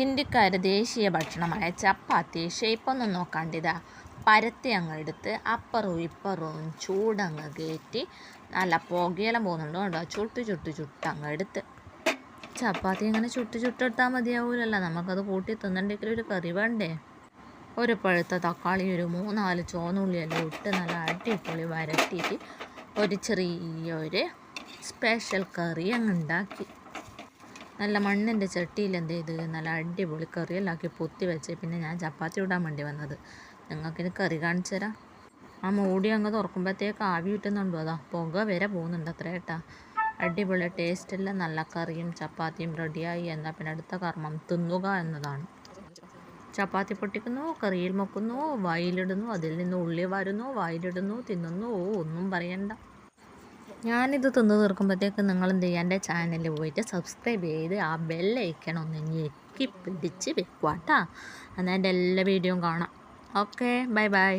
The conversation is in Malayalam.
ഹിന്ദിക്കാർ ദേശീയ ഭക്ഷണമായ ചപ്പാത്തി ഷേപ്പൊന്നും നോക്കാണ്ടിതാ. പരത്തി അങ്ങ് എടുത്ത് അപ്പുറവും ഇപ്പുറവും ചൂടങ്ങ് കയറ്റി നല്ല പുകയെല്ലാം പോകുന്നുണ്ട് കണ്ടോ? ചുട്ട് ചുട്ട് ചുട്ടങ്ങ് എടുത്ത് ചപ്പാത്തി ഇങ്ങനെ ചുട്ട് ചുട്ടെടുത്താൽ മതിയാവൂലല്ലോ. നമുക്കത് കൂട്ടി തിന്നണ്ടെങ്കിൽ ഒരു കറി വേണ്ടേ? ഒരു പഴുത്ത തക്കാളി ഒരു മൂന്നാൽ ചോന്നുള്ളിയെല്ലാം ഇട്ട് നല്ല അടിപൊളി വരട്ടിയിട്ട് ഒരു ചെറിയൊരു സ്പെഷ്യൽ കറി അങ്ങ് ഉണ്ടാക്കി. നല്ല മണ്ണിന്റെ ചട്ടിയിൽ എന്ത് ചെയ്ത്? നല്ല അടിപൊളി കറിയെല്ലാം ആക്കി പൊത്തി വെച്ച്. പിന്നെ ഞാൻ ചപ്പാത്തി ഇടാൻ വേണ്ടി വന്നത്. നിങ്ങൾക്കിത് കറി കാണിച്ചു തരാം. ആ മൂടി അങ്ങ് തുറക്കുമ്പോഴത്തേക്ക് ആവി കിട്ടുന്നുണ്ടോ അതാ പുക വരെ പോകുന്നുണ്ട് അത്ര കേട്ടാ അടിപൊളി ടേസ്റ്റുള്ള നല്ല കറിയും ചപ്പാത്തിയും റെഡിയായി. എന്നാൽ പിന്നെ അടുത്ത കർമ്മം തിന്നുക എന്നതാണ്. ചപ്പാത്തി പൊട്ടിക്കുന്നു കറിയിൽ മുക്കുന്നു വായിലിടുന്നു അതിൽ നിന്ന് ഉള്ളി വരുന്നു വായിലിടുന്നു തിന്നുന്നു. ഓ ഒന്നും പറയണ്ട. ഞാനിത് തിന്ന് തീർക്കുമ്പോഴത്തേക്ക് നിങ്ങൾ എന്ത് ചെയ്യുക? എന്റെ ചാനലിൽ പോയിട്ട് സബ്സ്ക്രൈബ് ചെയ്ത് ആ ബെല്ലൈക്കണം ഒന്ന് ഞെക്കി പിടിച്ച് വെക്കുക കേട്ടോ എന്നാൽ എന്റെ എല്ലാ വീഡിയോയും കാണാം. Okay bye bye